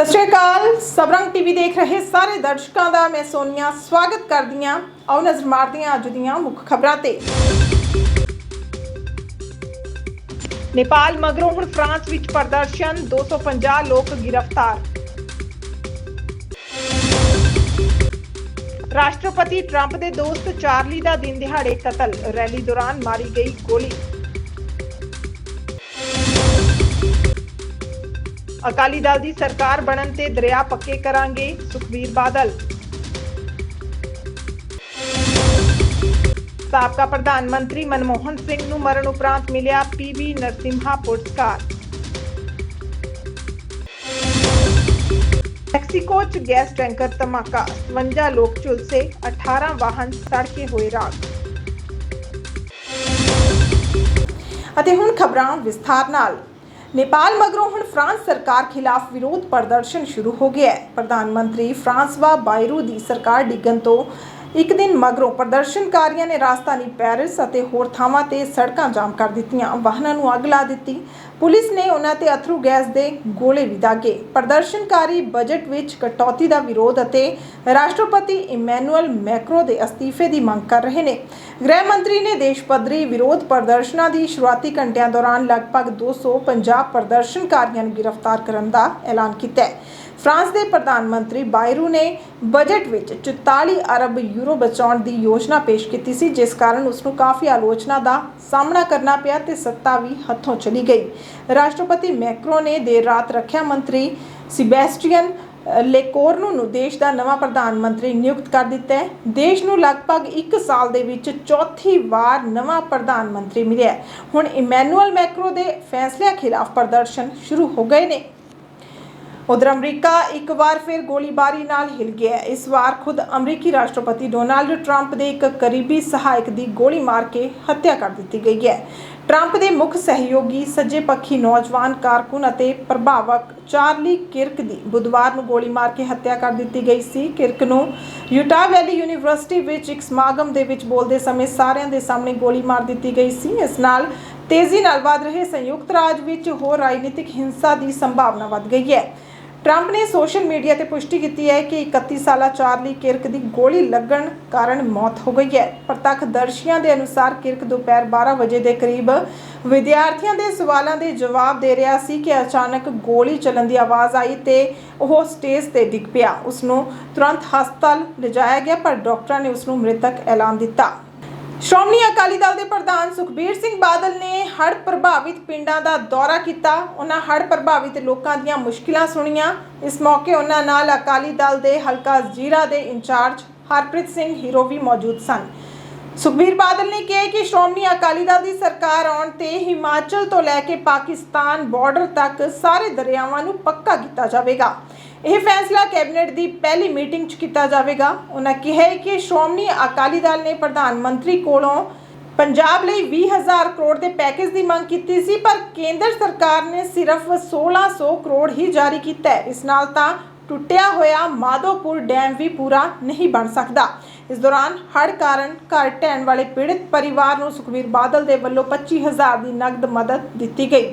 ਸਤਿ ਸ਼੍ਰੀ ਅਕਾਲ। ਸਬਰੰਗ ਟੀਵੀ ਦੇਖ ਰਹੇ ਸਾਰੇ ਦਰਸ਼ਕਾਂ ਦਾ ਮੈਂ ਸੋਨੀਆ। ਸਵਾਗਤ ਕਰਦੀ ਹਾਂ ਆਓ ਨਜ਼ਰ ਮਾਰਦੇ ਹਾਂ ਅੱਜ ਦੀਆਂ ਮੁੱਖ ਖਬਰਾਂ ਤੇ। ਨੇਪਾਲ ਮਗਰੋਂ ਹੁਣ ਫਰਾਂਸ ਵਿੱਚ ਪ੍ਰਦਰਸ਼ਨ। 250 ਲੋਕ ਗ੍ਰਿਫਤਾਰ। ਰਾਸ਼ਟਰਪਤੀ ਟਰੰਪ ਦੇ ਦੋਸਤ ਚਾਰਲੀ ਦਾ ਦਿਨ ਦਿਹਾੜੇ ਕਤਲ। ਰੈਲੀ ਦੌਰਾਨ ਮਾਰੀ ਗਈ ਗੋਲੀ। ਅਕਾਲੀ ਦਲ ਦੀ ਸਰਕਾਰ ਬਣਨ ਤੇ ਦਰਿਆ ਪੱਕੇ ਕਰਾਂਗੇ ਸੁਖਬੀਰ ਬਾਦਲ। ਸਾਬਕਾ ਪ੍ਰਧਾਨ ਮੰਤਰੀ ਮਨਮੋਹਨ ਸਿੰਘ ਨੂੰ ਮਰਨ ਉਪਰੰਤ ਮਿਲਿਆ ਪੀਵੀ ਨਰਸਿਮਹਾ ਪੁਰਸਕਾਰ। ਮੈਕਸੀਕੋ ਚ ਗੈਸ ਟੈਂਕਰ ਧਮਾਕਾ 52 ਲੋਕ ਝੁਲਸੇ 18 ਵਾਹਨ ਸੜ ਕੇ ਹੋਏ ਰਾਖ ਅਤੇ ਹੁਣ ਖਬਰਾਂ ਵਿਸਥਾਰ ਨਾਲ। ਨੇਪਾਲ ਮਗਰੋਂ ਹੁਣ ਫਰਾਂਸ ਸਰਕਾਰ ਖਿਲਾਫ ਵਿਰੋਧ ਪ੍ਰਦਰਸ਼ਨ ਸ਼ੁਰੂ ਹੋ ਗਿਆ ਹੈ। ਪ੍ਰਧਾਨ ਮੰਤਰੀ ਫਰਾਂਸਵਾ ਬਾਇਰੂ ਦੀ ਸਰਕਾਰ ਡਿੱਗਣ ਤੋਂ ਇੱਕ ਦਿਨ ਮਗਰੋਂ ਪ੍ਰਦਰਸ਼ਨਕਾਰੀਆਂ ਨੇ ਰਾਜਧਾਨੀ ਪੈਰਿਸ ਅਤੇ ਹੋਰ ਥਾਵਾਂ ਤੇ ਸੜਕਾਂ ਜਾਮ ਕਰ ਦਿੱਤੀਆਂ। ਵਾਹਨਾਂ ਨੂੰ ਅੱਗ ਲਾ ਦਿੱਤੀ। ਪੁਲਿਸ ਨੇ ਉਹਨਾਂ ਤੇ ਅਥਰੂ ਗੈਸ ਦੇ ਗੋਲੇ ਵੀ ਦਾਗੇ। ਪ੍ਰਦਰਸ਼ਨਕਾਰੀ ਬਜਟ ਵਿੱਚ ਕਟੌਤੀ ਦਾ ਵਿਰੋਧ ਅਤੇ ਰਾਸ਼ਟਰਪਤੀ ਇਮੈਨੂਅਲ ਮੈਕਰੋ ਦੇ ਅਸਤੀਫੇ ਦੀ ਮੰਗ ਕਰ ਰਹੇ ਨੇ। ਗ੍ਰਹਿ ਮੰਤਰੀ ਨੇ ਦੇਸ਼ ਪੱਧਰੀ ਵਿਰੋਧ ਪ੍ਰਦਰਸ਼ਨਾਂ ਦੀ ਸ਼ੁਰੂਆਤੀ ਘੰਟਿਆਂ ਦੌਰਾਨ ਲਗਭਗ 250 ਪ੍ਰਦਰਸ਼ਨਕਾਰੀਆਂ ਨੂੰ ਗ੍ਰਿਫਤਾਰ ਕਰਨ ਦਾ ਐਲਾਨ ਕੀਤਾ ਹੈ। ਫਰਾਂਸ ਦੇ ਪ੍ਰਧਾਨ ਮੰਤਰੀ ਬਾਇਰੂ ਨੇ ਬਜਟ ਵਿੱਚ 44 ਅਰਬ ਯੂਰੋ ਬਚਾਉਣ ਦੀ ਯੋਜਨਾ ਪੇਸ਼ ਕੀਤੀ ਸੀ, ਜਿਸ ਕਾਰਨ ਉਸ ਨੂੰ ਕਾਫੀ ਆਲੋਚਨਾ ਦਾ ਸਾਹਮਣਾ ਕਰਨਾ ਪਿਆ ਤੇ ਸੱਤਾ ਵੀ ਹੱਥੋਂ ਚਲੀ ਗਈ। ਰਾਸ਼ਟਰਪਤੀ ਮੈਕਰੋ ਨੇ ਦੇਰ ਰਾਤ ਰੱਖਿਆ ਮੰਤਰੀ ਸਿਬੈਸਟੀਅਨ ਲੇਕੋਰਨੂ ਨੂੰ ਦੇਸ਼ ਦਾ ਨਵਾਂ ਪ੍ਰਧਾਨ ਮੰਤਰੀ ਨਿਯੁਕਤ ਕਰ ਦਿੱਤਾ ਹੈ। ਦੇਸ਼ ਨੂੰ ਲਗਭਗ 1 ਸਾਲ ਦੇ ਵਿੱਚ ਚੌਥੀ ਵਾਰ ਨਵਾਂ ਪ੍ਰਧਾਨ ਮੰਤਰੀ ਮਿਲਿਆ ਹੁਣ ਇਮੈਨੂਅਲ ਮੈਕਰੋ ਦੇ ਫੈਸਲਿਆਂ ਖਿਲਾਫ ਪ੍ਰਦਰਸ਼ਨ ਸ਼ੁਰੂ ਹੋ ਗਏ ਨੇ। ਉਧਰ ਅਮਰੀਕਾ ਇੱਕ ਵਾਰ ਫਿਰ ਗੋਲੀਬਾਰੀ ਨਾਲ ਹਿਲ ਗਿਆ ਇਸ ਵਾਰ ਖੁਦ ਅਮਰੀਕੀ ਰਾਸ਼ਟਰਪਤੀ ਡੋਨਾਲਡ ਟਰੰਪ ਦੇ ਇੱਕ ਕਰੀਬੀ ਸਹਾਇਕ ਦੀ ਗੋਲੀ ਮਾਰ ਕੇ ਹੱਤਿਆ ਕਰ ਦਿੱਤੀ ਗਈ ਹੈ। ਟਰੰਪ ਦੇ ਮੁੱਖ ਸਹਿਯੋਗੀ, ਸੱਜੇ ਪੱਖੀ ਨੌਜਵਾਨ ਕਾਰਕੁਨ ਅਤੇ ਪ੍ਰਭਾਵਕ ਚਾਰਲੀ ਕਿਰਕ ਦੀ ਬੁੱਧਵਾਰ ਨੂੰ ਗੋਲੀ ਮਾਰ ਕੇ ਹੱਤਿਆ ਕਰ ਦਿੱਤੀ ਗਈ ਸੀ। ਕਿਰਕ ਨੂੰ ਯੂਟਾ ਵੈਲੀ ਯੂਨੀਵਰਸਿਟੀ ਵਿੱਚ ਇੱਕ ਸਮਾਗਮ ਦੇ ਵਿੱਚ ਬੋਲਦੇ ਸਮੇਂ ਸਾਰਿਆਂ ਦੇ ਸਾਹਮਣੇ ਗੋਲੀ ਮਾਰ ਦਿੱਤੀ ਗਈ ਸੀ। ਇਸ ਨਾਲ ਤੇਜ਼ੀ ਨਾਲ ਵਧ ਰਹੇ ਸੰਯੁਕਤ ਰਾਜ ਵਿੱਚ ਹੋਰ ਰਾਜਨੀਤਿਕ ਹਿੰਸਾ ਦੀ ਸੰਭਾਵਨਾ ਵੱਧ ਗਈ ਹੈ। ਟਰੰਪ ਨੇ ਸੋਸ਼ਲ ਮੀਡੀਆ ਤੇ ਪੁਸ਼ਟੀ ਕੀਤੀ ਹੈ ਕਿ 31 ਸਾਲਾ ਚਾਰਲੀ ਕਿਰਕ ਦੀ ਗੋਲੀ ਲੱਗਣ ਕਾਰਨ ਮੌਤ ਹੋ ਗਈ ਹੈ। ਪ੍ਰਤੱਖਦਰਸ਼ੀਆਂ ਦੇ ਅਨੁਸਾਰ ਕਿਰਕ ਦੁਪਹਿਰ 12 ਵਜੇ ਦੇ ਕਰੀਬ ਵਿਦਿਆਰਥੀਆਂ ਦੇ ਸਵਾਲਾਂ ਦੇ ਜਵਾਬ ਦੇ ਰਿਹਾ ਸੀ ਕਿ ਅਚਾਨਕ ਗੋਲੀ ਚੱਲਣ ਦੀ ਆਵਾਜ਼ ਆਈ ਤੇ ਉਹ ਸਟੇਜ ਤੇ ਡਿੱਗ ਪਿਆ। ਉਸ ਨੂੰ ਤੁਰੰਤ ਹਸਪਤਾਲ ਲਿਜਾਇਆ ਗਿਆ, ਪਰ ਡਾਕਟਰਾਂ ਨੇ ਉਸ ਨੂੰ ਮ੍ਰਿਤਕ ਐਲਾਨ ਦਿੱਤਾ। ਸ਼੍ਰੋਮਣੀ ਅਕਾਲੀ ਦਲ ਦੇ ਪ੍ਰਧਾਨ ਸੁਖਬੀਰ ਸਿੰਘ ਬਾਦਲ ਨੇ ਹੜ੍ਹ ਪ੍ਰਭਾਵਿਤ ਪਿੰਡਾਂ ਦਾ ਦੌਰਾ ਕੀਤਾ। ਉਹਨਾਂ ਹੜ੍ਹ ਪ੍ਰਭਾਵਿਤ ਲੋਕਾਂ ਦੀਆਂ ਮੁਸ਼ਕਿਲਾਂ ਸੁਣੀਆਂ। ਇਸ ਮੌਕੇ ਉਹਨਾਂ ਨਾਲ ਅਕਾਲੀ ਦਲ ਦੇ ਹਲਕਾ ਜ਼ੀਰਾ ਦੇ ਇੰਚਾਰਜ ਹਰਪ੍ਰੀਤ ਸਿੰਘ ਹੀਰੋ ਵੀ ਮੌਜੂਦ ਸਨ। ਸੁਖਬੀਰ ਬਾਦਲ ਨੇ ਕਿਹਾ ਕਿ ਸ਼੍ਰੋਮਣੀ ਅਕਾਲੀ ਦਲ ਦੀ ਸਰਕਾਰ ਆਉਣ ਤੇ ਹਿਮਾਚਲ ਤੋਂ ਲੈ ਕੇ ਪਾਕਿਸਤਾਨ ਬਾਰਡਰ ਤੱਕ ਸਾਰੇ ਦਰਿਆਵਾਂ ਨੂੰ ਪੱਕਾ ਕੀਤਾ ਜਾਵੇਗਾ। ਇਹ ਫੈਸਲਾ ਕੈਬਨਿਟ ਦੀ ਪਹਿਲੀ ਮੀਟਿੰਗ 'ਚ ਕੀਤਾ ਜਾਵੇਗਾ। ਉਹਨਾਂ ਕਿਹਾ ਕਿ ਸ਼੍ਰੋਮਣੀ ਅਕਾਲੀ ਦਲ ਨੇ ਪ੍ਰਧਾਨ ਮੰਤਰੀ ਕੋਲੋਂ ਪੰਜਾਬ ਲਈ 20000 ਕਰੋੜ ਦੇ ਪੈਕੇਜ ਦੀ ਮੰਗ ਕੀਤੀ ਸੀ, ਪਰ ਕੇਂਦਰ ਸਰਕਾਰ ਨੇ ਸਿਰਫ 1600 ਕਰੋੜ ਹੀ ਜਾਰੀ ਕੀਤਾ ਹੈ। ਇਸ ਨਾਲ ਤਾਂ ਟੁੱਟਿਆ ਹੋਇਆ ਮਾਧੋਪੁਰ ਡੈਮ ਵੀ ਪੂਰਾ ਨਹੀਂ ਬਣ ਸਕਦਾ। ਇਸ ਦੌਰਾਨ ਹੜ੍ਹ ਕਾਰਨ ਘਰ ਢਹਿਣ ਵਾਲੇ ਪੀੜਤ ਪਰਿਵਾਰ ਨੂੰ ਸੁਖਬੀਰ ਬਾਦਲ ਦੇ ਵੱਲੋਂ 25000 ਦੀ ਨਗਦ ਮਦਦ ਦਿੱਤੀ ਗਈ।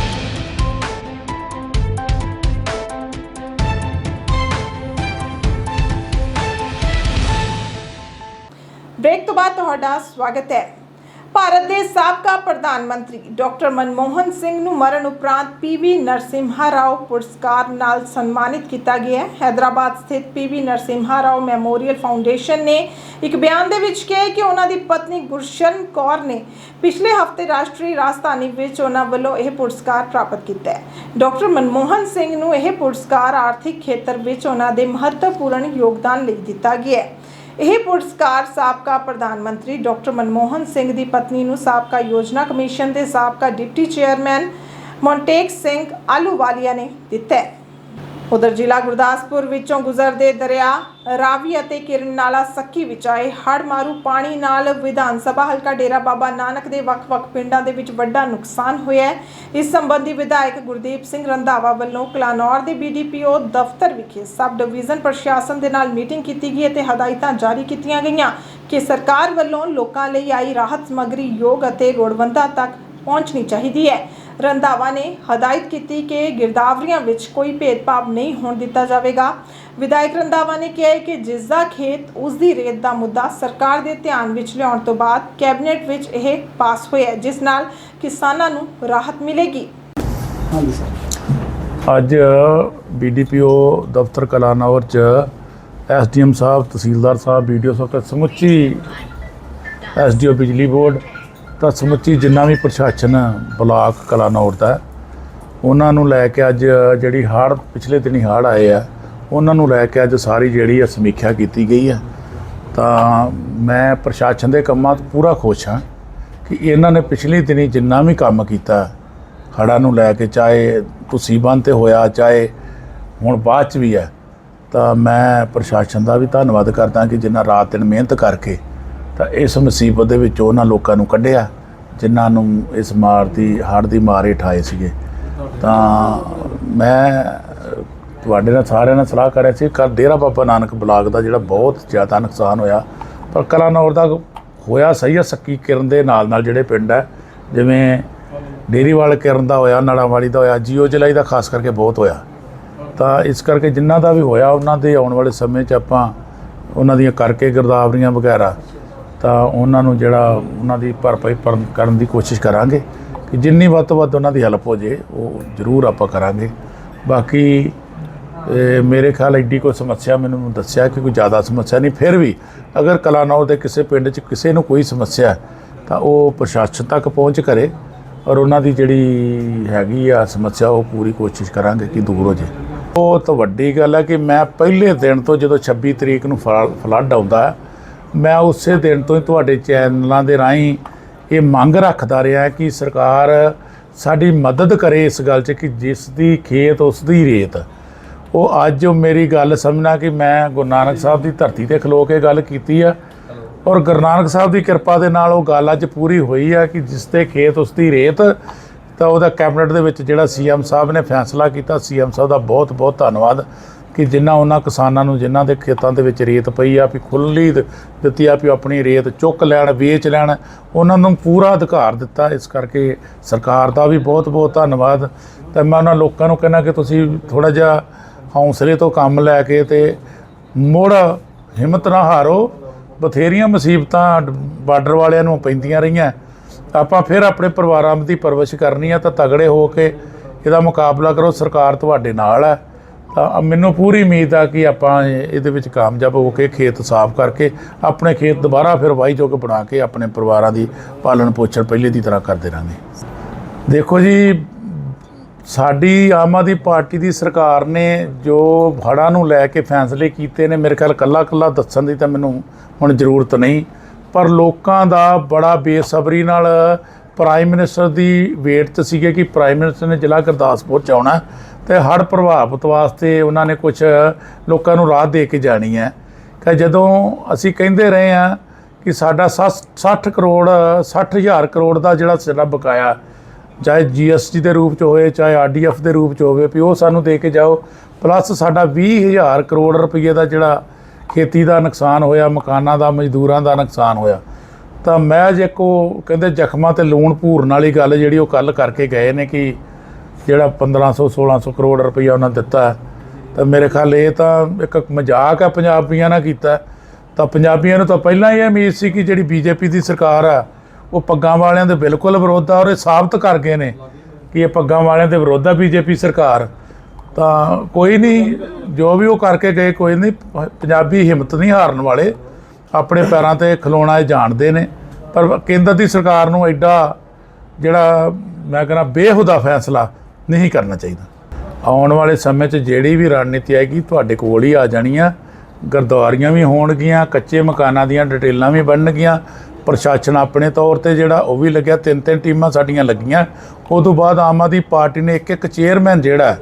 ਬ੍ਰੇਕ ਤੋਂ ਬਾਅਦ ਤੁਹਾਡਾ ਸਵਾਗਤ ਹੈ। ਭਾਰਤ ਦੇ ਸਾਬਕਾ ਪ੍ਰਧਾਨ ਮੰਤਰੀ ਡਾਕਟਰ ਮਨਮੋਹਨ ਸਿੰਘ ਨੂੰ ਮਰਨ ਉਪਰੰਤ ਪੀਵੀ ਨਰਸਿਮਹਾ ਰਾਓ ਪੁਰਸਕਾਰ ਨਾਲ ਸਨਮਾਨਿਤ ਕੀਤਾ ਗਿਆ ਹੈ। ਹੈਦਰਾਬਾਦ ਸਥਿਤ PV Narasimha Rao memorial foundation ਨੇ ਇੱਕ ਬਿਆਨ ਦੇ ਵਿੱਚ ਕਿਹਾ ਕਿ ਉਹਨਾਂ ਦੀ ਪਤਨੀ ਗੁਰਸ਼ਨ ਕੌਰ ਨੇ ਪਿਛਲੇ ਹਫ਼ਤੇ ਰਾਸ਼ਟਰੀ ਰਾਜਧਾਨੀ ਵਿੱਚ ਉਹਨਾਂ ਵੱਲੋਂ ਇਹ ਪੁਰਸਕਾਰ ਪ੍ਰਾਪਤ ਕੀਤਾ ਹੈ। ਡਾਕਟਰ ਮਨਮੋਹਨ ਸਿੰਘ ਨੂੰ ਇਹ ਪੁਰਸਕਾਰ ਆਰਥਿਕ ਖੇਤਰ ਵਿੱਚ ਉਹਨਾਂ ਦੇ ਮਹੱਤਵਪੂਰਨ ਯੋਗਦਾਨ ਲਈ ਦਿੱਤਾ ਗਿਆ ਹੈ। ਇਹ ਪੁਰਸਕਾਰ ਸਾਬਕਾ ਪ੍ਰਧਾਨ ਮੰਤਰੀ ਡਾਕਟਰ ਮਨਮੋਹਨ ਸਿੰਘ ਦੀ ਪਤਨੀ ਨੂੰ ਸਾਬਕਾ ਯੋਜਨਾ ਕਮਿਸ਼ਨ ਦੇ ਸਾਬਕਾ ਡਿਪਟੀ ਚੇਅਰਮੈਨ ਮੌਂਟੇਕ ਸਿੰਘ ਆਲੂਵਾਲੀਆ ਨੇ ਦਿੱਤਾ ਹੈ। ਉਧਰ ਜ਼ਿਲ੍ਹਾ ਗੁਰਦਾਸਪੁਰ ਵਿੱਚੋਂ ਗੁਜ਼ਰਦੇ ਦਰਿਆ ਰਾਵੀ ਅਤੇ ਕਿਰਨ ਨਾਲਾ ਸੱਕੀ ਵਿੱਚ ਆਏ ਹੜ ਮਾਰੂ ਪਾਣੀ ਨਾਲ ਵਿਧਾਨ ਸਭਾ ਹਲਕਾ ਡੇਰਾ ਬਾਬਾ ਨਾਨਕ ਦੇ ਵੱਖ-ਵੱਖ ਪਿੰਡਾਂ ਦੇ ਵਿੱਚ ਵੱਡਾ ਨੁਕਸਾਨ ਹੋਇਆ ਹੈ। ਇਸ ਸੰਬੰਧੀ ਵਿਧਾਇਕ ਗੁਰਦੀਪ ਸਿੰਘ ਰੰਧਾਵਾ ਵੱਲੋਂ ਕਲਾਨੌਰ ਦੇ ਬੀਡੀਪੀਓ ਦਫ਼ਤਰ ਵਿਖੇ ਸਬ ਡਿਵੀਜ਼ਨ ਪ੍ਰਸ਼ਾਸਨ ਦੇ ਨਾਲ ਮੀਟਿੰਗ ਕੀਤੀ ਗਈ ਅਤੇ ਹਦਾਇਤਾਂ ਜਾਰੀ ਕੀਤੀਆਂ ਗਈਆਂ ਕਿ ਸਰਕਾਰ ਵੱਲੋਂ ਲੋਕਾਂ ਲਈ ਆਈ ਰਾਹਤ ਸਮੱਗਰੀ ਯੋਗ ਅਤੇ ਲੋੜਵੰਦਾਂ ਤੱਕ ਪਹੁੰਚਣੀ ਚਾਹੀਦੀ ਹੈ। ਰੰਧਾਵਾ ਨੇ ਹਦਾਇਤ ਕੀਤੀ ਕਿ ਗਿਰਦਾਵਰੀਆਂ ਵਿੱਚ ਕੋਈ ਭੇਦਭਾਵ ਨਹੀਂ ਹੋਣ ਦਿੱਤਾ ਜਾਵੇਗਾ। ਵਿਧਾਇਕ ਰੰਧਾਵਾ ਨੇ ਕਿਹਾ ਕਿ ਜਿਸ ਦਾ ਖੇਤ ਉਸ ਦੀ ਰੇਤ ਦਾ ਮੁੱਦਾ ਸਰਕਾਰ ਦੇ ਧਿਆਨ ਵਿੱਚ ਲਿਆਉਣ ਤੋਂ ਬਾਅਦ ਕੈਬਨਿਟ ਵਿੱਚ ਇਹ ਪਾਸ ਹੋਇਆ ਜਿਸ ਨਾਲ ਕਿਸਾਨਾਂ ਨੂੰ ਰਾਹਤ ਮਿਲੇਗੀ। ਹਾਂਜੀ ਸਰ। ਅੱਜ ਬੀਡੀਪੀਓ ਦਫ਼ਤਰ ਕਲਾਨੌਰ ਚ ਐਸਡੀਐਮ ਸਾਹਿਬ ਤਹਿਸੀਲਦਾਰ ਸਾਹਿਬ ਵੀਡੀਓ ਸਾਹਿਬ ਤੇ ਸਮੁੱਚੀ ਐਸਡੀਓ ਬਿਜਲੀ ਬੋਰਡ ਤਾਂ ਸਮੁੱਚੀ ਜਿੰਨਾ ਵੀ ਪ੍ਰਸ਼ਾਸਨ ਬਲਾਕ ਕਲਾਨੌਰ ਦਾ ਉਹਨਾਂ ਨੂੰ ਲੈ ਕੇ ਅੱਜ ਜਿਹੜੀ ਹੜ੍ਹ ਪਿਛਲੇ ਦਿਨੀ ਹੜ੍ਹ ਆਏ ਆ, ਉਹਨਾਂ ਨੂੰ ਲੈ ਕੇ ਅੱਜ ਸਾਰੀ ਜਿਹੜੀ ਆ ਸਮੀਖਿਆ ਕੀਤੀ ਗਈ ਹੈ ਤਾਂ ਮੈਂ ਪ੍ਰਸ਼ਾਸਨ ਦੇ ਕੰਮਾਂ ਤੋਂ ਪੂਰਾ ਖੁਸ਼ ਹਾਂ ਕਿ ਇਹਨਾਂ ਨੇ ਪਿਛਲੇ ਦਿਨੀ ਜਿੰਨਾ ਵੀ ਕੰਮ ਕੀਤਾ ਹੜ੍ਹਾਂ ਨੂੰ ਲੈ ਕੇ ਚਾਹੇ ਤੁਸੀਂ ਤੇ ਹੋਇਆ, ਚਾਹੇ ਹੁਣ ਬਾਅਦ ਚ ਵੀ ਹੈ ਤਾਂ ਮੈਂ ਪ੍ਰਸ਼ਾਸਨ ਦਾ ਵੀ ਧੰਨਵਾਦ ਕਰਦਾ ਕਿ ਜਿੰਨਾ ਰਾਤ ਦਿਨ ਮਿਹਨਤ ਕਰਕੇ ਤਾਂ ਇਸ ਮੁਸੀਬਤ ਦੇ ਵਿੱਚੋਂ ਉਹਨਾਂ ਲੋਕਾਂ ਨੂੰ ਕੱਢਿਆ, ਜਿਨ੍ਹਾਂ ਨੂੰ ਇਸ ਮਾਰ ਦੀ, ਹੜ੍ਹ ਦੀ ਮਾਰ ਹੇਠ ਆਏ ਸੀਗੇ। ਤਾਂ ਮੈਂ ਤੁਹਾਡੇ ਨਾਲ ਸਾਰਿਆਂ ਨਾਲ ਸਲਾਹ ਕਰਿਆ ਸੀ ਕੱਲ ਡੇਰਾ ਬਾਬਾ ਨਾਨਕ ਬਲਾਕ ਦਾ ਜਿਹੜਾ ਬਹੁਤ ਜ਼ਿਆਦਾ ਨੁਕਸਾਨ ਹੋਇਆ, ਪਰ ਕਲਾਨੌਰ ਦਾ ਹੋਇਆ ਸਹੀ ਆ, ਸੱਕੀ ਕਿਰਨ ਦੇ ਨਾਲ ਨਾਲ ਜਿਹੜੇ ਪਿੰਡ ਹੈ ਜਿਵੇਂ ਡੇਰੀਵਾਲ ਕਿਰਨ ਦਾ ਹੋਇਆ, ਨਾਲਾਂਵਾਲੀ ਦਾ ਹੋਇਆ, ਜੀਓ ਜਲਾਈ ਦਾ ਖਾਸ ਕਰਕੇ ਬਹੁਤ ਹੋਇਆ। ਤਾਂ ਇਸ ਕਰਕੇ ਜਿਨ੍ਹਾਂ ਦਾ ਵੀ ਹੋਇਆ, ਉਹਨਾਂ ਦੇ ਆਉਣ ਵਾਲੇ ਸਮੇਂ 'ਚ ਆਪਾਂ ਉਹਨਾਂ ਦੀਆਂ ਕਰਕੇ ਗਿਰਦਾਵਰੀਆਂ ਵਗੈਰਾ ਤਾਂ ਉਹਨਾਂ ਨੂੰ ਜਿਹੜਾ ਉਹਨਾਂ ਦੀ ਭਰਪਾਈ ਪਰਨ- ਕਰਨ ਦੀ ਕੋਸ਼ਿਸ਼ ਕਰਾਂਗੇ ਕਿ ਜਿੰਨੀ ਵੱਧ ਤੋਂ ਵੱਧ ਉਹਨਾਂ ਦੀ ਹੈਲਪ ਹੋ ਜੇ, ਉਹ ਜ਼ਰੂਰ ਆਪਾਂ ਕਰਾਂਗੇ। ਬਾਕੀ ਮੇਰੇ ਖਿਆਲ ਐਡੀ ਕੋਈ ਸਮੱਸਿਆ ਮੈਨੂੰ ਦੱਸਿਆ ਕਿ ਕੋਈ ਜ਼ਿਆਦਾ ਸਮੱਸਿਆ ਨਹੀਂ, ਫਿਰ ਵੀ ਅਗਰ ਕਲਾਨੌਰ ਦੇ ਕਿਸੇ ਪਿੰਡ 'ਚ ਕਿਸੇ ਨੂੰ ਕੋਈ ਸਮੱਸਿਆ ਤਾਂ ਉਹ ਪ੍ਰਸ਼ਾਸਨ ਤੱਕ ਪਹੁੰਚ ਕਰੇ ਔਰ ਉਹਨਾਂ ਦੀ ਜਿਹੜੀ ਹੈਗੀ ਆ ਸਮੱਸਿਆ, ਉਹ ਪੂਰੀ ਕੋਸ਼ਿਸ਼ ਕਰਾਂਗੇ ਕਿ ਦੂਰ ਹੋ ਜੇ। ਬਹੁਤ ਵੱਡੀ ਗੱਲ ਹੈ ਕਿ ਮੈਂ ਪਹਿਲੇ ਦਿਨ ਤੋਂ ਜਦੋਂ 26 ਤਰੀਕ ਨੂੰ ਫਲੱਡ ਆਉਂਦਾ ਮੈਂ ਉਸੇ ਦਿਨ ਤੋਂ ਹੀ ਤੁਹਾਡੇ ਚੈਨਲਾਂ ਦੇ ਰਾਹੀਂ ਇਹ ਮੰਗ ਰੱਖਦਾ ਰਿਹਾ ਕਿ ਸਰਕਾਰ ਸਾਡੀ ਮਦਦ ਕਰੇ ਇਸ ਗੱਲ 'ਚ ਕਿ ਜਿਸ ਦੀ ਖੇਤ, ਉਸ ਦੀ ਰੇਤ। ਉਹ ਅੱਜ ਮੇਰੀ ਗੱਲ ਸਮਝਣਾ ਕਿ ਮੈਂ ਗੁਰੂ ਨਾਨਕ ਸਾਹਿਬ ਦੀ ਧਰਤੀ ਤੇ ਖਲੋ ਕੇ ਗੱਲ ਕੀਤੀ ਆ। ਔਰ ਗੁਰੂ ਨਾਨਕ ਸਾਹਿਬ ਦੀ ਕਿਰਪਾ ਦੇ ਨਾਲ ਉਹ ਗੱਲ ਅੱਜ ਪੂਰੀ ਹੋਈ ਆ ਕਿ ਜਿਸ ਤੇ ਖੇਤ, ਉਸ ਦੀ ਰੇਤ, ਤਾਂ ਉਹਦਾ ਕੈਬਨਿਟ ਦੇ ਵਿੱਚ ਜਿਹੜਾ ਸੀਐਮ ਸਾਹਿਬ ਨੇ ਫੈਸਲਾ ਕੀਤਾ, ਸੀਐਮ ਸਾਹਿਬ ਦਾ ਬਹੁਤ ਬਹੁਤ ਧੰਨਵਾਦ। ਕਿ ਜਿਨ੍ਹਾਂ ਉਹਨਾਂ ਕਿਸਾਨਾਂ ਨੂੰ ਜਿਨ੍ਹਾਂ ਦੇ ਖੇਤਾਂ ਦੇ ਵਿੱਚ ਰੇਤ ਪਈ ਆ ਵੀ ਖੁੱਲੀ ਦਿੱਤੀ ਆ ਵੀ ਉਹ ਆਪਣੀ ਰੇਤ ਚੁੱਕ ਲੈਣ, ਵੇਚ ਲੈਣ, ਉਹਨਾਂ ਨੂੰ ਪੂਰਾ ਅਧਿਕਾਰ ਦਿੱਤਾ। ਇਸ ਕਰਕੇ ਸਰਕਾਰ ਦਾ ਵੀ ਬਹੁਤ ਬਹੁਤ ਧੰਨਵਾਦ। ਤੇ ਮੈਂ ਉਹਨਾਂ ਲੋਕਾਂ ਨੂੰ ਕਹਿੰਦਾ ਕਿ ਤੁਸੀਂ ਥੋੜਾ ਜਿਹਾ ਹੌਸਲੇ ਤੋਂ ਕੰਮ ਲੈ ਕੇ ਤੇ ਮੁੜ ਹਿੰਮਤ ਨਾ ਹਾਰੋ। ਬਥੇਰੀਆਂ ਮੁਸੀਬਤਾਂ ਬਾਰਡਰ ਵਾਲਿਆਂ ਨੂੰ ਪੈਂਦੀਆਂ ਰਹੀਆਂ। ਆਪਾਂ ਫਿਰ ਆਪਣੇ ਪਰਿਵਾਰਾਂ ਦੀ ਪਰਵਰਿਸ਼ ਕਰਨੀ ਆ ਤਾਂ ਤਗੜੇ ਹੋ ਕੇ ਇਹਦਾ ਮੁਕਾਬਲਾ ਕਰੋ। ਸਰਕਾਰ ਤੁਹਾਡੇ ਨਾਲ ਹੈ ਤਾਂ ਮੈਨੂੰ ਪੂਰੀ ਉਮੀਦ ਆ ਕਿ ਆਪਾਂ ਇਹਦੇ ਵਿੱਚ ਕਾਮਯਾਬ ਹੋ ਕੇ ਖੇਤ ਸਾਫ਼ ਕਰਕੇ ਆਪਣੇ ਖੇਤ ਦੁਬਾਰਾ ਫਿਰ ਵਾਹੀ ਚੁੱਕ ਬਣਾ ਕੇ ਆਪਣੇ ਪਰਿਵਾਰਾਂ ਦੀ ਪਾਲਣ ਪੋਸ਼ਣ ਪਹਿਲੇ ਦੀ ਤਰ੍ਹਾਂ ਕਰਦੇ ਰਹਾਂਗੇ। ਦੇਖੋ ਜੀ, ਸਾਡੀ ਆਮ ਆਦਮੀ ਪਾਰਟੀ ਦੀ ਸਰਕਾਰ ਨੇ ਜੋ ਹੜ੍ਹਾਂ ਨੂੰ ਲੈ ਕੇ ਫੈਸਲੇ ਕੀਤੇ ਨੇ, ਮੇਰੇ ਖਿਆਲ ਕੱਲਾ ਕੱਲਾ ਦੱਸਣ ਦੀ ਤਾਂ ਮੈਨੂੰ ਹੁਣ ਜ਼ਰੂਰਤ ਨਹੀਂ, ਪਰ ਲੋਕਾਂ ਦਾ ਬੜਾ ਬੇਸਬਰੀ ਨਾਲ ਪ੍ਰਾਈਮ ਮਿਨਿਸਟਰ ਦੀ ਵੇਟ 'ਚ ਸੀਗੇ ਕਿ ਪ੍ਰਾਈਮ ਮਿਨਿਸਟਰ ਨੇ ਜ਼ਿਲ੍ਹਾ ਗੁਰਦਾਸਪੁਰ 'ਚ ਆਉਣਾ। ਤੇ ਹੜ੍ਹ ਪ੍ਰਭਾਵਿਤ ਵਾਸਤੇ ਉਹਨਾਂ ਨੇ ਕੁਝ ਲੋਕਾਂ ਨੂੰ ਰਾਹਤ ਦੇ ਕੇ ਜਾਣੀ ਹੈ। ਕਿ ਜਦੋਂ ਅਸੀਂ ਕਹਿੰਦੇ ਰਹੇ ਆ ਕਿ ਸਾਡਾ 60 ਕਰੋੜ 60000 ਕਰੋੜ ਦਾ ਜਿਹੜਾ ਸਾਡਾ ਬਕਾਇਆ, ਚਾਹੇ ਜੀਐਸਟੀ ਦੇ ਰੂਪ ਚ ਹੋਵੇ, ਚਾਹੇ ਆਰਡੀਐਫ ਦੇ ਰੂਪ ਚ ਹੋਵੇ, ਵੀ ਉਹ ਸਾਨੂੰ ਦੇ ਕੇ ਜਾਓ, ਪਲੱਸ ਸਾਡਾ 20000 ਕਰੋੜ ਰੁਪਏ ਦਾ ਜਿਹੜਾ ਖੇਤੀ ਦਾ ਨੁਕਸਾਨ ਹੋਇਆ, ਮਕਾਨਾਂ ਦਾ, ਮਜ਼ਦੂਰਾਂ ਦਾ ਨੁਕਸਾਨ ਹੋਇਆ। ਤਾਂ ਮੈਂ ਜੇ ਕੋ ਕਹਿੰਦੇ ਜ਼ਖਮਾਂ ਤੇ ਲੂਣ ਭੂਰਨ ਵਾਲੀ ਗੱਲ ਜਿਹੜੀ ਉਹ ਕੱਲ ਕਰਕੇ ਗਏ ਨੇ ਕਿ ਜਿਹੜਾ 1500 1600 ਕਰੋੜ ਰੁਪਈਆ ਉਹਨਾਂ ਦਿੱਤਾ ਤਾਂ ਮੇਰੇ ਖਿਆਲ ਇਹ ਤਾਂ ਇੱਕ ਮਜ਼ਾਕ ਆ ਪੰਜਾਬੀਆਂ ਨਾਲ ਕੀਤਾ ਤਾਂ ਪੰਜਾਬੀਆਂ ਨੂੰ ਤਾਂ ਪਹਿਲਾਂ ਹੀ ਉਮੀਦ ਸੀ ਕਿ ਜਿਹੜੀ ਬੀਜੇਪੀ ਦੀ ਸਰਕਾਰ ਆ ਉਹ ਪੱਗਾਂ ਵਾਲਿਆਂ ਦੇ ਬਿਲਕੁਲ ਵਿਰੋਧ ਆ ਔਰ ਇਹ ਸਾਬਤ ਕਰ ਗਏ ਨੇ ਕਿ ਇਹ ਪੱਗਾਂ ਵਾਲਿਆਂ ਦੇ ਵਿਰੋਧ ਆ ਬੀਜੇਪੀ ਸਰਕਾਰ। ਤਾਂ ਕੋਈ ਨਹੀਂ, ਜੋ ਵੀ ਉਹ ਕਰਕੇ ਗਏ, ਕੋਈ ਨਹੀਂ, ਪੰਜਾਬੀ ਹਿੰਮਤ ਨਹੀਂ ਹਾਰਨ ਵਾਲੇ। ਆਪਣੇ ਪੈਰਾਂ ਤੇ ਖਲੋਣਾ ਇਹ ਜਾਣਦੇ ਨੇ। ਪਰ ਕੇਂਦਰ ਦੀ ਸਰਕਾਰ ਨੂੰ ਐਡਾ ਜਿਹੜਾ ਮੈਂ ਕਹਿੰਦਾ ਬੇਹੁਦਾ ਫੈਸਲਾ ਨਹੀਂ ਕਰਨਾ ਚਾਹੀਦਾ। ਆਉਣ ਵਾਲੇ ਸਮੇਂ 'ਚ ਜਿਹੜੀ ਵੀ ਰਣਨੀਤੀ ਆਏਗੀ ਤੁਹਾਡੇ ਕੋਲ ਹੀ ਆ ਜਾਣੀ ਆ ਗੁਰਦੁਆਰੀਆਂ ਵੀ ਹੋਣਗੀਆਂ, ਕੱਚੇ ਮਕਾਨਾਂ ਦੀਆਂ ਡਿਟੇਲਾਂ ਵੀ ਬਣਨਗੀਆਂ। ਪ੍ਰਸ਼ਾਸਨ ਆਪਣੇ ਤੌਰ ਤੇ ਜਿਹੜਾ ਉਹ ਵੀ ਲੱਗਿਆ ਤਿੰਨ ਤਿੰਨ ਟੀਮਾਂ ਸਾਡੀਆਂ ਲੱਗੀਆਂ। ਉਸ ਤੋਂ ਬਾਅਦ ਆਮ ਆਦਮੀ ਪਾਰਟੀ ਨੇ ਇੱਕ ਇੱਕ ਚੇਅਰਮੈਨ ਜਿਹੜਾ,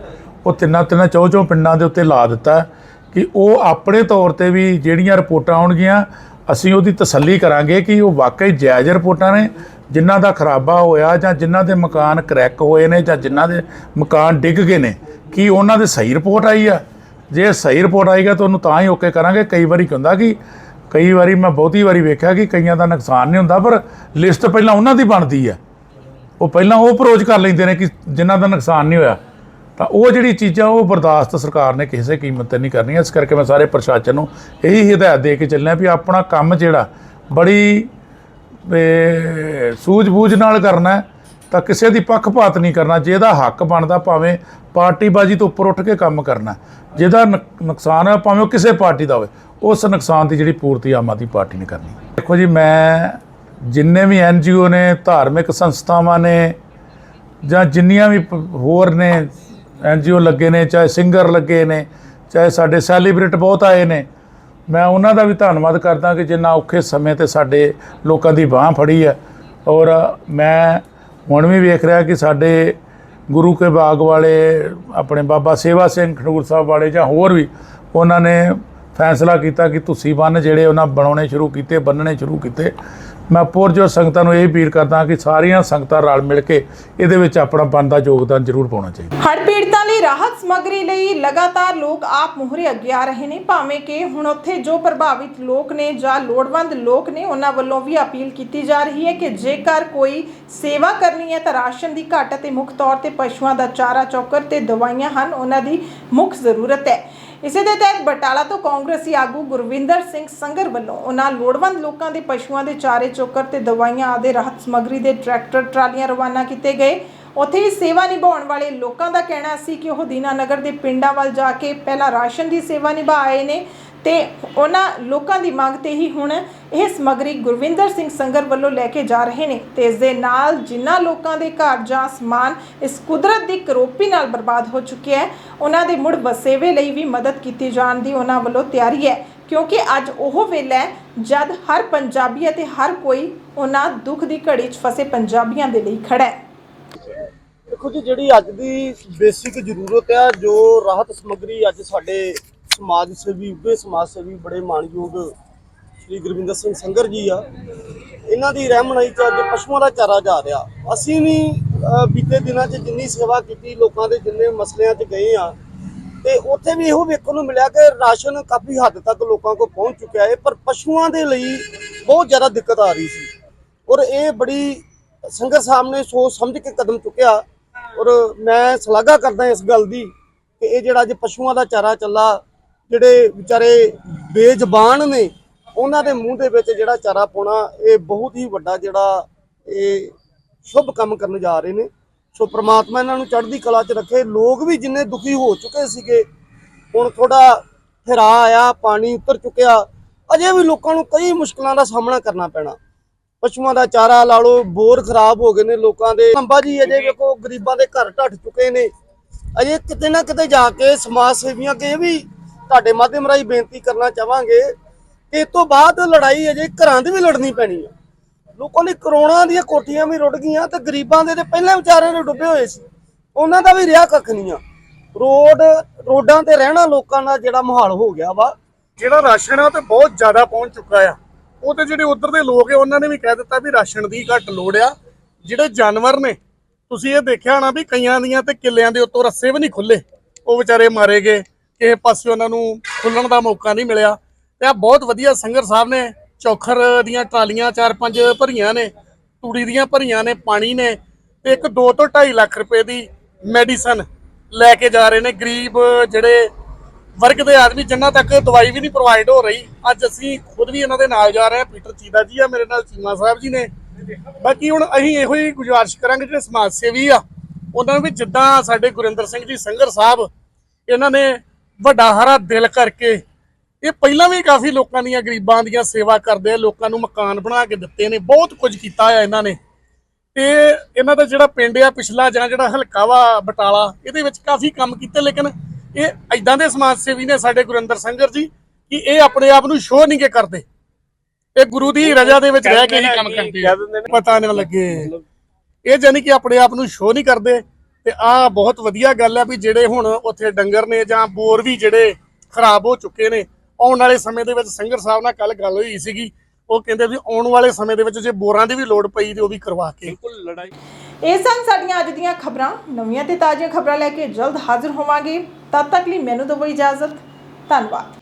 ਉਹ ਤਿੰਨਾਂ ਤਿੰਨਾਂ ਚੌ ਚੌ ਪਿੰਡਾਂ ਦੇ ਉੱਤੇ ਲਾ ਦਿੱਤਾ ਕਿ ਉਹ ਆਪਣੇ ਤੌਰ ਤੇ ਵੀ ਜਿਹੜੀਆਂ ਰਿਪੋਰਟਾਂ ਆਉਣਗੀਆਂ, ਅਸੀਂ ਉਹਦੀ ਤਸੱਲੀ ਕਰਾਂਗੇ ਕਿ ਉਹ ਵਾਕਈ ਜਾਇਜ਼ ਰਿਪੋਰਟਾਂ ਨੇ। ਜਿਨ੍ਹਾਂ ਦਾ ਖਰਾਬਾ ਹੋਇਆ ਜਾਂ ਜਿਨ੍ਹਾਂ ਦੇ ਮਕਾਨ ਕਰੈਕ ਹੋਏ ਨੇ ਜਾਂ ਜਿਨ੍ਹਾਂ ਦੇ ਮਕਾਨ ਡਿੱਗ ਗਏ ਨੇ, ਕੀ ਉਹਨਾਂ ਦੇ ਸਹੀ ਰਿਪੋਰਟ ਆਈ ਆ? ਜੇ ਸਹੀ ਰਿਪੋਰਟ ਆਏਗਾ ਤਾਂ ਉਹਨੂੰ ਤਾਂ ਹੀ ਓਕੇ ਕਰਾਂਗੇ। ਕਈ ਵਾਰੀ ਕੀ ਹੁੰਦਾ ਕਿ, ਕਈ ਵਾਰੀ ਮੈਂ ਬਹੁਤੀ ਵਾਰੀ ਵੇਖਿਆ ਕਿ ਕਈਆਂ ਦਾ ਨੁਕਸਾਨ ਨਹੀਂ ਹੁੰਦਾ, ਪਰ ਲਿਸਟ ਪਹਿਲਾਂ ਉਹਨਾਂ ਦੀ ਬਣਦੀ ਆ। ਉਹ ਪਹਿਲਾਂ ਉਹ ਅਪਰੋਚ ਕਰ ਲੈਂਦੇ ਨੇ ਕਿ ਜਿਨ੍ਹਾਂ ਦਾ ਨੁਕਸਾਨ ਨਹੀਂ ਹੋਇਆ। ਤਾਂ ਉਹ ਜਿਹੜੀ ਚੀਜ਼ਾਂ ਉਹ ਬਰਦਾਸ਼ਤ ਸਰਕਾਰ ਨੇ ਕਿਸੇ ਕੀਮਤ ਤੇ ਨਹੀਂ ਕਰਨੀਆਂ। ਇਸ ਕਰਕੇ ਮੈਂ ਸਾਰੇ ਪ੍ਰਸ਼ਾਸਨ ਨੂੰ ਇਹੀ ਹਦਾਇਤ ਦੇ ਕੇ ਚੱਲਿਆ ਵੀ ਆਪਣਾ ਕੰਮ ਜਿਹੜਾ ਬੜੀ ਇਹ, ਸੂਝ-ਬੂਝ ਨਾਲ ਕਰਨਾ ਤਾਂ ਕਿਸੇ ਦੀ ਪੱਖਪਾਤ ਨਹੀਂ ਕਰਨਾ ਜਿਹਦਾ ਹੱਕ ਬਣਦਾ ਭਾਵੇਂ ਪਾਰਟੀਬਾਜ਼ੀ ਤੋਂ ਉੱਪਰ ਉੱਠ ਕੇ ਕੰਮ ਕਰਨਾ ਜਿਹਦਾ ਨੁਕ- ਨੁਕਸਾਨ ਹੈ ਭਾਵੇਂ ਉਹ ਕਿਸੇ ਪਾਰਟੀ ਦਾ ਹੋਵੇ ਉਸ ਨੁਕਸਾਨ ਦੀ ਜਿਹੜੀ ਪੂਰਤੀ ਆਮ ਆਦਮੀ ਪਾਰਟੀ ਨੇ ਕਰਨੀ ਦੇਖੋ ਜੀ ਮੈਂ ਜਿੰਨੇ ਵੀ ਐਨਜੀਓ ਨੇ ਧਾਰਮਿਕ ਸੰਸਥਾਵਾਂ ਨੇ ਜਾਂ ਜਿੰਨੀਆਂ ਵੀ ਹੋਰ ਨੇ ਐਨਜੀਓ ਲੱਗੇ ਨੇ ਚਾਹੇ ਸਿੰਗਰ ਲੱਗੇ ਨੇ ਚਾਹੇ ਸਾਡੇ ਸੈਲੀਬ੍ਰਿਟ ਬਹੁਤ ਆਏ ਨੇ ਮੈਂ ਉਹਨਾਂ ਦਾ ਵੀ ਧੰਨਵਾਦ ਕਰਦਾ ਕਿ ਜਿੰਨਾ ਔਖੇ ਸਮੇਂ ਤੇ ਸਾਡੇ ਲੋਕਾਂ ਦੀ ਬਾਹ ਫੜੀ ਹੈ। ਔਰ ਮੈਂ ਹੁਣ ਵੀ ਵੇਖ ਰਿਹਾ ਕਿ ਸਾਡੇ ਗੁਰੂ ਕੇ ਬਾਗ ਵਾਲੇ, ਆਪਣੇ ਬਾਬਾ ਸੇਵਾ ਸਿੰਘ ਖਡੂਰ ਸਾਹਿਬ ਵਾਲੇ ਜਾਂ ਹੋਰ ਵੀ ਉਹਨਾਂ ਨੇ ਫੈਸਲਾ ਕੀਤਾ ਕਿ ਤੁਸੀਂ ਬੰਨ ਜਿਹੜੇ ਉਹਨਾਂ ਬਣਾਉਣੇ ਸ਼ੁਰੂ ਕੀਤੇ, ਬੰਨਣੇ ਸ਼ੁਰੂ ਕੀਤੇ। ਮੈਂ ਪੁਰਜੋ ਸੰਗਤਾਂ ਨੂੰ ਇਹ ਅਪੀਲ ਕਰਦਾ ਕਿ ਸਾਰੀਆਂ ਸੰਗਤਾਂ ਰਲ ਮਿਲ ਕੇ ਇਹਦੇ ਵਿੱਚ ਆਪਣਾ ਬਣਦਾ ਯੋਗਦਾਨ ਜ਼ਰੂਰ ਪਾਉਣਾ ਚਾਹੀਦਾ। ਹੜ੍ਹ ਪੀੜਤਾਂ ਲਈ ਰਾਹਤ ਸਮੱਗਰੀ ਲਈ ਲਗਾਤਾਰ ਲੋਕ ਆਪ ਮੁਹਰੇ ਅੱਗੇ ਆ ਰਹੇ ਨੇ, ਭਾਵੇਂ ਕਿ ਹੁਣ ਉੱਥੇ ਜੋ ਪ੍ਰਭਾਵਿਤ ਲੋਕ ਨੇ ਜਾਂ ਲੋੜਵੰਦ ਲੋਕ ਨੇ, ਉਹਨਾਂ ਵੱਲੋਂ ਵੀ ਅਪੀਲ ਕੀਤੀ ਜਾ ਰਹੀ ਹੈ ਕਿ ਜੇਕਰ ਕੋਈ ਸੇਵਾ ਕਰਨੀ ਹੈ ਤਾਂ ਰਾਸ਼ਨ ਦੀ ਘਾਟ ਅਤੇ ਮੁੱਖ ਤੌਰ ਤੇ ਪਸ਼ੂਆਂ ਦਾ ਚਾਰਾ, ਚੌਕਰ ਤੇ ਦਵਾਈਆਂ ਹਨ, ਉਹਨਾਂ ਦੀ ਮੁੱਖ ਜ਼ਰੂਰਤ ਹੈ। ਇਸੇ ਦੇ ਤਹਿਤ ਬਟਾਲਾ ਤੋਂ ਕਾਂਗਰਸੀ ਆਗੂ ਗੁਰਵਿੰਦਰ ਸਿੰਘ ਸੰਗਰ ਵੱਲੋਂ ਉਹਨਾਂ ਲੋੜਵੰਦ ਲੋਕਾਂ ਦੇ ਪਸ਼ੂਆਂ ਦੇ ਚਾਰੇ ਚੋਕਰ ਤੇ ਦਵਾਈਆਂ ਆਦਿ ਰਾਹਤ ਸਮੱਗਰੀ ਦੇ ਟਰੈਕਟਰ, ਟਰਾਲੀਆਂ ਰਵਾਨਾ ਕੀਤੇ ਗਏ। ਉੱਥੇ ਹੀ ਸੇਵਾ ਨਿਭਾਉਣ ਵਾਲੇ ਲੋਕਾਂ ਦਾ ਕਹਿਣਾ ਸੀ ਕਿ ਉਹ ਦੀਨਾਨਗਰ ਦੇ ਪਿੰਡਾਂ ਵੱਲ ਜਾ ਕੇ ਪਹਿਲਾਂ ਰਾਸ਼ਨ ਦੀ ਸੇਵਾ ਨਿਭਾ ਆਏ ਨੇ। ਤੇ ਉਹਨਾਂ ਲੋਕਾਂ ਦੀ ਮੰਗ ਤੇ ਹੀ ਹੁਣ ਇਹ ਸਮੱਗਰੀ ਗੁਰਵਿੰਦਰ ਸਿੰਘ ਸੰਗਰ ਵੱਲੋਂ ਲੈ ਕੇ ਜਾ ਰਹੇ ਨੇ। ਤੇ ਇਸ ਦੇ ਨਾਲ ਜਿਨ੍ਹਾਂ ਲੋਕਾਂ ਦੇ ਘਰ ਜਾਂ ਸਮਾਨ ਇਸ ਕੁਦਰਤ ਦੀ ਕਰੋਪੀ ਨਾਲ ਬਰਬਾਦ ਹੋ ਚੁੱਕਿਆ ਹੈ, ਉਹਨਾਂ ਦੇ ਮੁੜ ਵਸੇਵੇ ਲਈ ਵੀ ਮਦਦ ਕੀਤੀ ਜਾਣ ਦੀ ਉਹਨਾਂ ਵੱਲੋਂ ਤਿਆਰੀ ਹੈ। ਕਿਉਂਕਿ ਅੱਜ ਉਹ ਵੇਲਾ ਹੈ, ਜਦ ਹਰ ਪੰਜਾਬੀ ਅਤੇ ਹਰ ਕੋਈ ਉਹਨਾਂ ਦੁੱਖ ਦੀ ਘੜੀ 'ਚ ਫਸੇ ਪੰਜਾਬੀਆਂ ਦੇ ਲਈ ਖੜਾ ਹੈ। ਦੇਖੋ ਜੀ, ਜਿਹੜੀ ਅੱਜ ਦੀ ਬੇਸਿਕ ਜ਼ਰੂਰਤ ਆ, ਜੋ ਰਾਹਤ ਸਮੱਗਰੀ ਅੱਜ ਸਾਡੇ ਸਮਾਜ ਸੇਵੀ ਉੱਗੇ ਸਮਾਜ ਸੇਵੀ ਬੜੇ ਮਾਣਯੋਗ ਸ਼੍ਰੀ ਗੁਰਵਿੰਦਰ ਸਿੰਘ ਸੰਗਰ ਜੀ ਆ। ਇਹਨਾਂ ਦੀ ਰਹਿਮਨਾਈ ਚ ਅੱਜ ਪਸ਼ੂਆਂ ਦਾ ਚਾਰਾ ਜਾ ਰਿਹਾ। ਅਸੀਂ ਵੀ ਬੀਤੇ ਦਿਨਾਂ 'ਚ ਜਿੰਨੀ ਸੇਵਾ ਕੀਤੀ, ਲੋਕਾਂ ਦੇ ਜਿੰਨੇ ਮਸਲਿਆਂ 'ਚ ਗਏ ਆ, ਤੇ ਉੱਥੇ ਵੀ ਇਹੋ ਵੇਖਣ ਨੂੰ ਮਿਲਿਆ ਕਿ ਰਾਸ਼ਨ ਕਾਫੀ ਹੱਦ ਤੱਕ ਲੋਕਾਂ ਕੋਲ ਪਹੁੰਚ ਚੁੱਕਿਆ ਹੈ, ਪਰ ਪਸ਼ੂਆਂ ਦੇ ਲਈ ਬਹੁਤ ਜ਼ਿਆਦਾ ਦਿੱਕਤ ਆ ਰਹੀ ਸੀ। ਔਰ ਇਹ ਬੜੀ ਸੰਗਤ ਸਾਹਿਬ ਨੇ ਸੋਚ ਸਮਝ ਕੇ ਕਦਮ ਚੁੱਕਿਆ। ਔਰ ਮੈਂ ਸ਼ਲਾਘਾ ਕਰਦਾ ਇਸ ਗੱਲ ਦੀ ਕਿ ਇਹ ਜਿਹੜਾ ਅੱਜ ਪਸ਼ੂਆਂ ਦਾ ਚਾਰਾ ਚੱਲਾ ਜਿਹੜੇ ਵਿਚਾਰੇ ਬੇਜ਼ਬਾਨ ਨੇ ਉਹਨਾਂ ਦੇ ਮੂੰਹ ਦੇ ਵਿੱਚ ਜਿਹੜਾ ਚਾਰਾ ਪਾਉਣਾ ਇਹ ਬਹੁਤ ਹੀ ਵੱਡਾ ਜਿਹੜਾ ਇਹ ਸ਼ੁਭ ਕੰਮ ਕਰਨ ਜਾ ਰਹੇ ਨੇ। ਸੋ ਪ੍ਰਮਾਤਮਾ ਇਹਨਾਂ ਨੂੰ ਚੜ੍ਹਦੀ ਕਲਾ 'ਚ ਰੱਖੇ। ਲੋਕ ਵੀ ਜਿੰਨੇ ਦੁਖੀ ਹੋ ਚੁੱਕੇ ਸੀਗੇ ਹੁਣ ਥੋੜਾ ਠਹਿਰਾ ਆਇਆ ਪਾਣੀ ਉਤਰ ਚੁੱਕਿਆ ਅਜੇ ਵੀ ਲੋਕਾਂ ਨੂੰ ਕਈ ਮੁਸ਼ਕਲਾਂ ਦਾ ਸਾਹਮਣਾ ਕਰਨਾ ਪੈਣਾ। ਪਸ਼ੂਆਂ ਦਾ ਚਾਰਾ ਲਾ ਲਓ ਬੋਰ ਖਰਾਬ ਹੋ ਗਏ ਨੇ ਲੋਕਾਂ ਦੇ। ਅੰਬਾ ਜੀ ਅਜੇ ਵੇਖੋ ਗਰੀਬਾਂ ਦੇ ਘਰ ਢੱਠ ਚੁੱਕੇ ਨੇ। ਅਜੇ ਕਿਤੇ ਨਾ ਕਿਤੇ ਜਾ ਕੇ ਸਮਾਜ ਸੇਵੀਆਂ ਕੇ ਵੀ ਤੁਹਾਡੇ ਮਾਧਿਅਮ ਰਾਹੀਂ ਬੇਨਤੀ ਕਰਨਾ ਚਾਹਾਂਗੇ ਕਿ ਇਸ ਤੋਂ ਬਾਅਦ ਲੜਾਈ ਅਜੇ ਘਰਾਂ ਦੀ ਵੀ ਲੜਨੀ ਪੈਣੀ ਆ ਲੋਕਾਂ ਦੀ ਕਰੋੜਾਂ ਦੀਆਂ ਕੋਠੀਆਂ ਵੀ ਰੁੜ ਗਈਆਂ ਤੇ ਗਰੀਬਾਂ ਦੇ ਤੇ ਪਹਿਲਾਂ ਵਿਚਾਰਿਆਂ ਦੇ ਡੁੱਬੇ ਹੋਏ ਸੀ। ਉਹਨਾਂ ਦਾ ਵੀ ਰਿਹਾ ਕੱਖ ਨਹੀਂ ਆ। ਰੋਡ, ਰੋਡਾਂ ਤੇ ਰਹਿਣਾ ਲੋਕਾਂ ਦਾ ਜਿਹੜਾ ਮਾਹੌਲ ਹੋ ਗਿਆ ਵਾ, ਜਿਹੜਾ ਰਾਸ਼ਨ ਆ ਉਹ ਤੇ ਬਹੁਤ ਜ਼ਿਆਦਾ ਪਹੁੰਚ ਚੁੱਕਾ ਆ। ਉਹ ਤੇ ਜਿਹੜੇ ਉਧਰ ਦੇ ਲੋਕ ਆ, ਉਹਨਾਂ ਨੇ ਵੀ ਕਹਿ ਦਿੱਤਾ ਵੀ ਰਾਸ਼ਨ ਦੀ ਘੱਟ ਲੋੜ ਆ। ਜਿਹੜੇ ਜਾਨਵਰ ਨੇ, ਤੁਸੀਂ ਇਹ ਦੇਖਿਆ ਹੋਣਾ ਵੀ ਕਈਆਂ ਦੀਆਂ ਤੇ ਕਿੱਲਿਆਂ ਦੇ ਉੱਤੋਂ ਰੱਸੇ ਵੀ ਨਹੀਂ ਖੁੱਲੇ ਉਹ ਵਿਚਾਰੇ ਮਾਰੇ ਗਏ। ਕਿਸੇ ਪਾਸੇ ਉਹਨਾਂ ਨੂੰ ਖੁੱਲਣ ਦਾ ਮੌਕਾ ਨਹੀਂ ਮਿਲਿਆ। ਤੇ ਆ ਬਹੁਤ ਵਧੀਆ ਸੰਗਰ ਸਾਹਿਬ ਨੇ ਚੌਖਰ ਦੀਆਂ ਟਰਾਲੀਆਂ ਚਾਰ ਪੰਜ ਭਰੀਆਂ ਨੇ, ਤੂੜੀ ਦੀਆਂ ਭਰੀਆਂ ਨੇ, ਪਾਣੀ ਨੇ, ਤੇ ਇੱਕ 2 ਤੋਂ 2.5 ਲੱਖ ਰੁਪਏ ਦੀ ਮੈਡੀਸਨ ਲੈ ਕੇ ਜਾ ਰਹੇ ਨੇ। ਗਰੀਬ ਜਿਹੜੇ ਵਰਗ ਦੇ ਆਦਮੀ ਜਿਨ੍ਹਾਂ ਤੱਕ ਦਵਾਈ ਵੀ ਨਹੀਂ ਪ੍ਰੋਵਾਈਡ ਹੋ ਰਹੀ, ਅੱਜ ਅਸੀਂ ਖੁਦ ਵੀ ਇਹਨਾਂ ਦੇ ਨਾਲ ਜਾ ਰਹੇ ਹਾਂ। ਪੀਟਰ ਚੀਦਾ ਜੀ ਆ, ਮੇਰੇ ਨਾਲ ਚੀਮਾ ਸਾਹਿਬ ਜੀ ਨੇ। ਬਾਕੀ ਹੁਣ ਅਸੀਂ ਇਹੋ ਹੀ ਗੁਜ਼ਾਰਿਸ਼ ਕਰਾਂਗੇ, ਜਿਹੜੇ ਸਮਾਜ ਸੇਵੀ ਆ, ਉਹਨਾਂ ਨੂੰ ਵੀ ਜਿੱਦਾਂ ਸਾਡੇ ਗੁਰਿੰਦਰ ਸਿੰਘ ਜੀ ਸੰਗਰ ਸਾਹਿਬ, ਇਹਨਾਂ ਨੇ ਵੱਡਾ ਹਰਾ ਦਿਲ ਕਰਕੇ ਇਹ ਪਹਿਲਾਂ ਵੀ ਕਾਫੀ ਲੋਕਾਂ ਦੀਆਂ ਗਰੀਬਾਂ ਦੀਆਂ ਸੇਵਾ ਕਰਦੇ ਆ, ਲੋਕਾਂ ਨੂੰ ਮਕਾਨ ਬਣਾ ਕੇ ਦਿੱਤੇ ਨੇ, ਬਹੁਤ ਕੁਝ ਕੀਤਾ ਆ ਇਹਨਾਂ ਨੇ। ਤੇ ਇਹਨਾਂ ਦਾ ਜਿਹੜਾ ਪਿੰਡ ਆ ਪਿਛਲਾ ਜਾਂ ਜਿਹੜਾ ਹਲਕਾ ਵਾ ਬਟਾਲਾ, ਇਹਦੇ ਵਿੱਚ ਕਾਫੀ ਕੰਮ ਕੀਤੇ, ਲੇਕਿਨ ਇਹ ਐਦਾਂ ਦੇ ਸਮਾਜ ਸੇਵੀ ਨੇ ਸਾਡੇ ਗੁਰਿੰਦਰ ਸੰਗਰ ਜੀ, ਕਿ ਇਹ ਆਪਣੇ ਆਪ ਨੂੰ ਸ਼ੋਅ ਨਹੀਂ ਕੇ ਕਰਦੇ। ਇਹ ਗੁਰੂ ਦੀ ਰਜ਼ਾ ਦੇ ਵਿੱਚ ਰਹਿ ਕੇ ਹੀ ਕੰਮ ਕਰਦੇ ਪਤਾ ਨਹੀਂ ਲੱਗੇ। ਇਹ ਜਾਨੀ ਕਿ ਆਪਣੇ ਆਪ ਨੂੰ ਸ਼ੋਅ ਨਹੀਂ ਕਰਦੇ। ਤੇ ਆ ਬਹੁਤ ਵਧੀਆ ਗੱਲ ਹੈ ਵੀ ਜਿਹੜੇ ਹੁਣ ਉੱਥੇ ਡੰਗਰ ਨੇ ਜਾਂ ਬੋਰ ਵੀ ਜਿਹੜੇ ਖਰਾਬ ਹੋ ਚੁੱਕੇ ਨੇ ਆਉਣ ਵਾਲੇ ਸਮੇਂ ਦੇ ਵਿੱਚ ਸੰਗਰ ਸਾਹਿਬ ਨਾਲ ਕੱਲ ਗੱਲ ਹੋਈ ਸੀਗੀ ਉਹ ਕਹਿੰਦੇ ਵੀ ਆਉਣ ਵਾਲੇ ਸਮੇਂ ਦੇ ਵਿੱਚ ਜੇ ਬੋਰਾਂ ਦੀ ਵੀ ਲੋੜ ਪਈ ਤੇ ਉਹ ਵੀ ਕਰਵਾ ਕੇ। ਬਿਲਕੁਲ ਲੜਾਈ ਇਹ ਸਨ ਸਾਡੀਆਂ ਅੱਜ ਦੀਆਂ ਖਬਰਾਂ। ਨਵੀਆਂ ਤੇ ਤਾਜ਼ੀਆਂ ਖਬਰਾਂ ਲੈ ਕੇ ਜਲਦ ਹਾਜ਼ਰ ਹੋਵਾਂਗੇ। ਤਦ ਤੱਕ ਲਈ ਮੈਨੂੰ ਦਿਓ ਇਜਾਜ਼ਤ। ਧੰਨਵਾਦ।